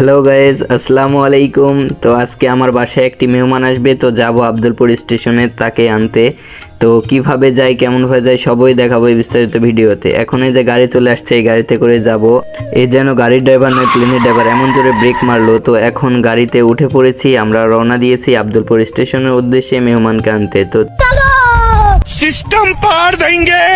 Hello guys আসসালামু আলাইকুম তো আজকে আমার বাসায় একটি মেহমান আসবে। তো যাব আবদুলপুর স্টেশনে তাকে আনতে। তো কীভাবে যাই কেমনভাবে হয়ে যায়, সবই দেখাবো এই বিস্তারিত ভিডিওতে। এখন এই যে গাড়ি চলে আসছে, এই গাড়িতে করে যাব। এই যেন গাড়ির ড্রাইভার নয় প্লেনের ড্রাইভার এমন জোরে ব্রেক মারলো। তো এখন গাড়িতে উঠে পড়েছি। আমরা রওনা দিয়েছি আব্দুলপুর স্টেশনের উদ্দেশ্যে মেহমানকে আনতে। তো সিস্টেম পার দেঙ্গে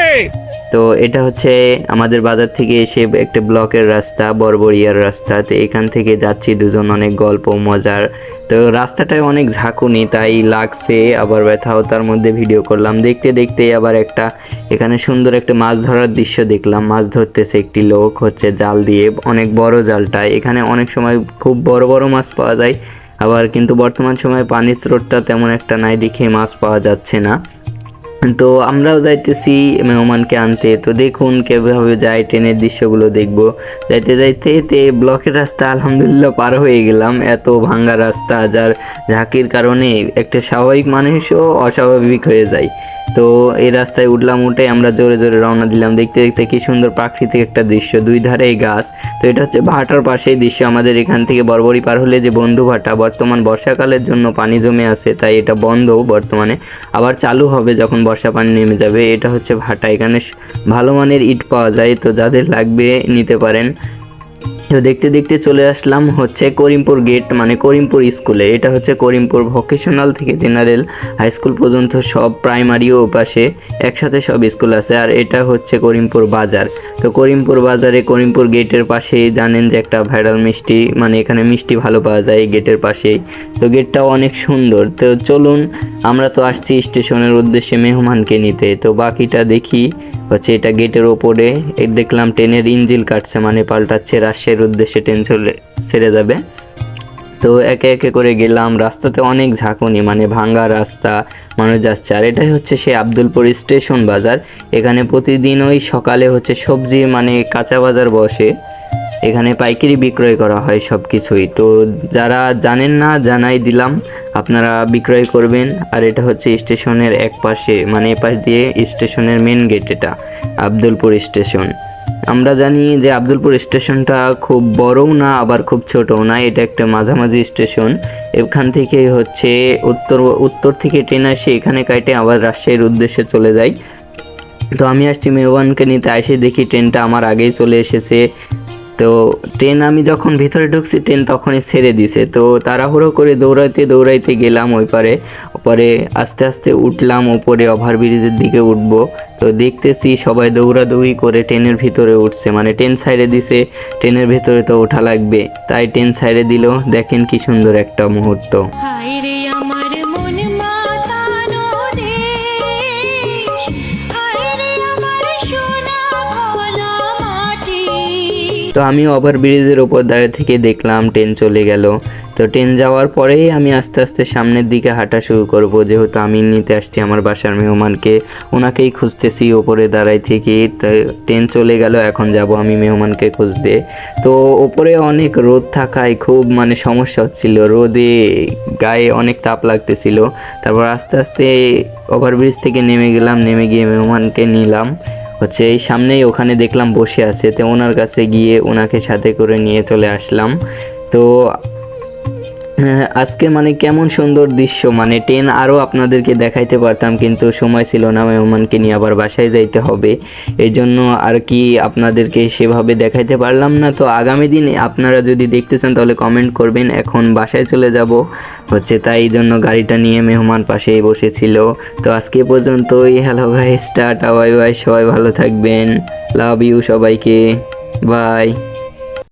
তো এটা হচ্ছে আমাদের বাজার থেকে এসে একটা ব্লকের রাস্তা বড়বড়িয়ার রাস্তা। তো এখান থেকে যাচ্ছি, দুজন অনেক গল্প, মজার। তো রাস্তাটায় অনেক ঝাঁকুনি, তাই লাগছে, আবার ব্যথাও তার মধ্যে ভিডিও করলাম। দেখতে দেখতে আবার একটা, এখানে সুন্দর একটা মাছ ধরার দৃশ্য দেখলাম। মাছ ধরতেছে একটি লোক, হচ্ছে জাল দিয়ে, অনেক বড় জালটা। এখানে অনেক সময় খুব বড় বড় মাছ পাওয়া যায়, আবার কিন্তু বর্তমান সময়ে পানির স্রোতটা তেমন একটা নাই দেখে মাছ পাওয়া যাচ্ছে না। তো আমরাও যাইতেছি মেহমানকে আনতে। তো দেখুন কীভাবে যায় ট্রেনের দৃশ্যগুলো দেখব। যাইতে যাইতে তে ব্লকের রাস্তা আলহামদুলিল্লাহ পার হয়ে গেলাম। এত ভাঙ্গা রাস্তা, যার ঝাঁকির কারণে একটা স্বাভাবিক মানুষও অস্বাভাবিক হয়ে যায়। তো এই রাস্তায় উঠলাম, উঠে আমরা জোরে জোরে রওনা দিলাম। দেখতে দেখতে কি সুন্দর প্রাকৃতিক একটা দৃশ্য, দুই ধারে গাছ। তো এটা হচ্ছে ভাটার পাশেই দৃশ্য। আমাদের এখান থেকে বরবরি পার হলে যে বন্ধু ভাটা, বর্তমান বর্ষাকালের জন্য পানি জমে আছে, তাই এটা বন্ধ বর্তমানে। আবার চালু হবে যখন বর্ষা পানি নেমে যাবে। এটা হচ্ছে ভাটা। এখানে ভালো মানের ইট পাওয়া যায়, তো যাদের লাগবে নিতে পারেন। তো দেখতে দেখতে চলে আসলাম হচ্ছে করিমপুর গেট মানে করিমপুর স্কুলে এটা হচ্ছে করিমপুর ভোকেশনাল থেকে জেনারেল হাই স্কুল পর্যন্ত সব প্রাইমারি ও পাশে একসাথে সব স্কুল আছে। আর এটা হচ্ছে করিমপুর বাজার। তো করিমপুর বাজারে করিমপুর গেটের পাশে জানেন যে একটা ভাইরাল মিষ্টি মানে এখানে মিষ্টি ভালো পাওয়া যায় গেটের পাশেই। তো গেটটাও অনেক সুন্দর। তো চলুন, আমরা তো আসছি স্টেশনের উদ্দেশ্যে মেহমানকে নিতে। তো বাকিটা দেখি, হচ্ছে এটা গেটের ওপরে। দেখলাম ট্রেনের ইঞ্জিল কাটছে মানে পাল্টাচ্ছে রাজশাহীর উদ্দেশ্যে ট্রেন চলে, ছেড়ে যাবে। তো একে একে করে গেলাম, রাস্তাতে অনেক ঝাঁকুনি মানে ভাঙ্গা রাস্তা, মানুষ যাচ্ছে। আর এটাই হচ্ছে সেই আবদুলপুর স্টেশন বাজার। এখানে প্রতিদিন ওই সকালে হচ্ছে সবজি মানে কাঁচা বাজার বসে। এখানে পাইকারি বিক্রয় করা হয় সব কিছুই তো যারা জানেন না, জানাই দিলাম। আপনারা বিক্রয় করবেন। আর এটা হচ্ছে স্টেশনের এক পাশে মানে এ পাশ দিয়ে স্টেশনের মেন গেট এটা, আব্দুলপুর স্টেশন। আমরা জানি যে আবদুলপুর স্টেশনটা খুব বড়ও না, আবার খুব ছোটও না। এটা একটা মাঝামাঝি স্টেশন। এখান থেকে হচ্ছে উত্তর উত্তর থেকে ট্রেন আসে, এখানে কাটে আবার রাজশাহীর উদ্দেশ্যে চলে যায়। তো আমি আসছি মেহমানকে নিতে এসে দেখি ট্রেনটা আমার আগেই চলে এসেছে। তো ট্রেন আমি যখন ভিতরে ঢুকছি ট্রেন তখনই ছেড়ে দিছে। তো তাড়াহুড়ো করে দৌড়াইতে দৌড়াইতে গেলাম ওই পারে। ওপরে আস্তে আস্তে উঠলাম, ওপরে ওভারব্রিজের দিকে উঠবো। তো দেখতেছি সবাই দৌড়াদৌড়ি করে ট্রেনের ভিতরে উঠছে। মানে ট্রেন সাইডে দিছে ট্রেনের ভিতরে তো ওঠা লাগবে। তাই ট্রেন সাইডে দিল। দেখেন কি সুন্দর একটা মুহূর্ত। তো আমি ওভার ব্রিজের ওপর দাঁড়িয়ে থেকে দেখলাম ট্রেন চলে গেল। তো ট্রেন যাওয়ার পরেই আমি আস্তে আস্তে সামনের দিকে হাঁটা শুরু করব। যেহেতু আমি নিতে আসছি আমার বাসার মেহমানকে, ওনাকেই খুঁজতেছি ওপরে দাঁড়াই থেকে। ট্রেন চলে গেল, এখন যাব আমি মেহমানকে খুঁজতে। তো ওপরে অনেক রোদ থাকায় খুব মানে সমস্যা হচ্ছিল। রোদে গায়ে অনেক তাপ লাগতেছিল। তারপর আস্তে আস্তে ওভারব্রিজ থেকে নেমে গেলাম, নেমে গিয়ে মেহমানকে নিলাম। হচ্ছে এই সামনেই ওখানে দেখলাম বসে আছে, তো ওনার কাছে গিয়ে ওনাকে সাথে করে নিয়ে চলে আসলাম। তো আজকে মানে কেমন সুন্দর দৃশ্য। মানে ট্রেন আরও আপনাদেরকে দেখাইতে পারতাম, কিন্তু সময় ছিল না, মেহমানকে নিয়ে আবার বাসায় যাইতে হবে। এই জন্য আর কি আপনাদেরকে সেভাবে দেখাইতে পারলাম না। তো আগামী দিন আপনারা যদি দেখতে চান, তাহলে কমেন্ট করবেন। এখন বাসায় চলে যাব। হচ্ছে তাই জন্য গাড়িটা নিয়ে মেহমান পাশেই বসেছিল। তো আজকে পর্যন্তই। হ্যালো ভাই স্টার্ট বাই বাই সবাই ভালো থাকবেন। লাভ ইউ সবাইকে। বাই